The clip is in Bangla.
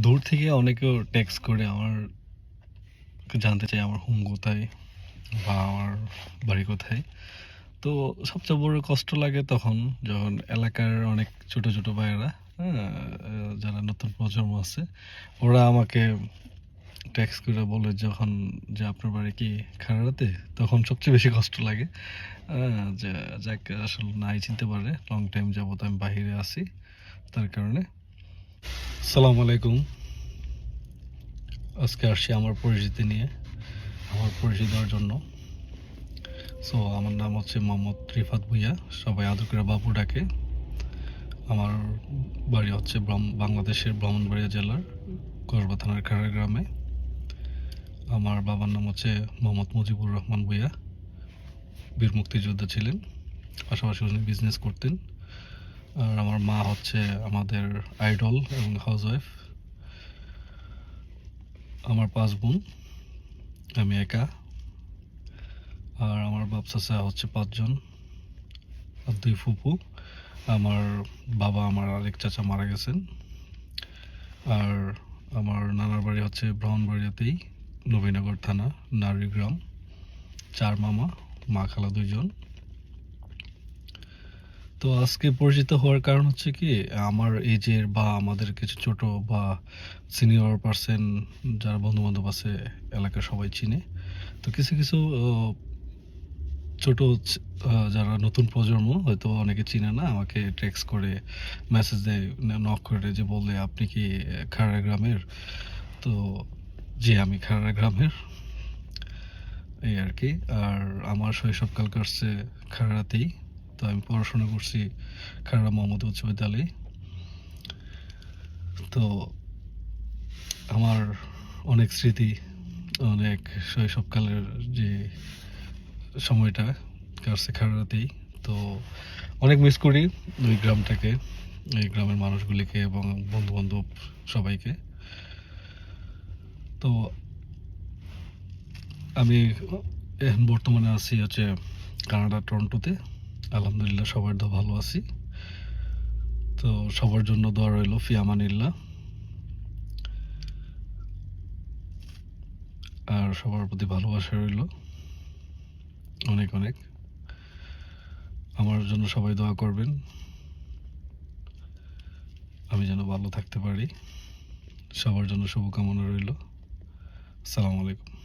দূর থেকে অনেকেও টেক্সট করে আমার জানতে চাই আমার হোম কোথায় বা আমার বাড়ি কোথায়। তো সবচেয়ে বড় কষ্ট লাগে তখন যখন এলাকার অনেক ছোট ছোট ভাইয়েরা হ্যাঁ যারা নতুন প্রজন্ম আছে ওরা আমাকে ট্যাক্স করে বলে যখন যে আপনার বাড়ি কি খারাতে তখন সবচেয়ে বেশি কষ্ট লাগে। হ্যাঁ, যে যাক আসলে নাই চিনতে পারে। লং টাইম যাবত আমি বাহিরে আছি তার কারণে। সালাম আলাইকুম। আজকে আসছি আমার পরিচিতি নিয়ে, আমার পরিচিতি দেওয়ার জন্য। সো আমার নাম হচ্ছে মোহাম্মদ রিফাত ভুইয়া, সবাই আদর করে বাবু ডাকে। আমার বাড়ি হচ্ছে বাংলাদেশের ব্রাহ্মণবাড়িয়া জেলার করবা থানার খাড়া গ্রামে। আমার বাবার নাম হচ্ছে মোহাম্মদ মুজিবুর রহমান ভুইয়া। বীর মুক্তিযোদ্ধা ছিলেন, পাশাপাশি উনি বিজনেস করতেন। আর আমার মা হচ্ছে আমাদের আইডল এবং হাউস ওয়াইফ আমার পাঁচ বোন, আমি একা। আর আমার বাপ চাচা হচ্ছে পাঁচজন আর দুই ফুপু। আমার বাবা, আমার আরেক চাচা মারা গেছেন। আর আমার নানার বাড়ি হচ্ছে ব্রাহ্মণবাড়িয়াতেই, নবীনগর থানা, নারীগ্রাম। চার মামা, মা খালা দুইজন। তো আজকে পরিচিত হওয়ার কারণ হচ্ছে কি, আমার এজের বা আমাদের কিছু ছোট বা সিনিয়র পার্সন যারা বন্ধু বান্ধব আছে, এলাকার সবাই চিনে। তো কিছু কিছু ছোট যারা নতুন প্রজন্ম, হয়তো অনেকে চিনে না, আমাকে টেক্সট করে মেসেজ দেয় নক করে যে বলে আপনি কি খাড়া গ্রামের? তো, জি, আমি খাড়া গ্রামের। এই আর কি। আর আমার শৈশবকাল কাটছে খাড়াতেই তো আমি পড়াশোনা করছি খাড়া মোহাম্মদ উচ্চ বিদ্যালয়ে। তো আমার অনেক স্মৃতি, অনেক শৈশবকালের যে সময়টা কাটছে খাড়াতেই তো অনেক মিস করি ওই গ্রামটাকে, এই গ্রামের মানুষগুলিকে এবং বন্ধু বান্ধব সবাইকে। তো আমি বর্তমানে আছি হচ্ছে কানাডা, টরন্টোতে। আলহামদুলিল্লাহ সবার তো ভালো আছি। তো সবার জন্য দোয়া রইল ফিয়ামানিল্লাহ আর সবার প্রতি ভালোবাসা রইল। অনেক অনেক। আমার জন্য সবাই দোয়া করবেন। আমি যেন ভালো থাকতে পারি। সবার জন্য শুভকামনা রইল। আসসালামু আলাইকুম।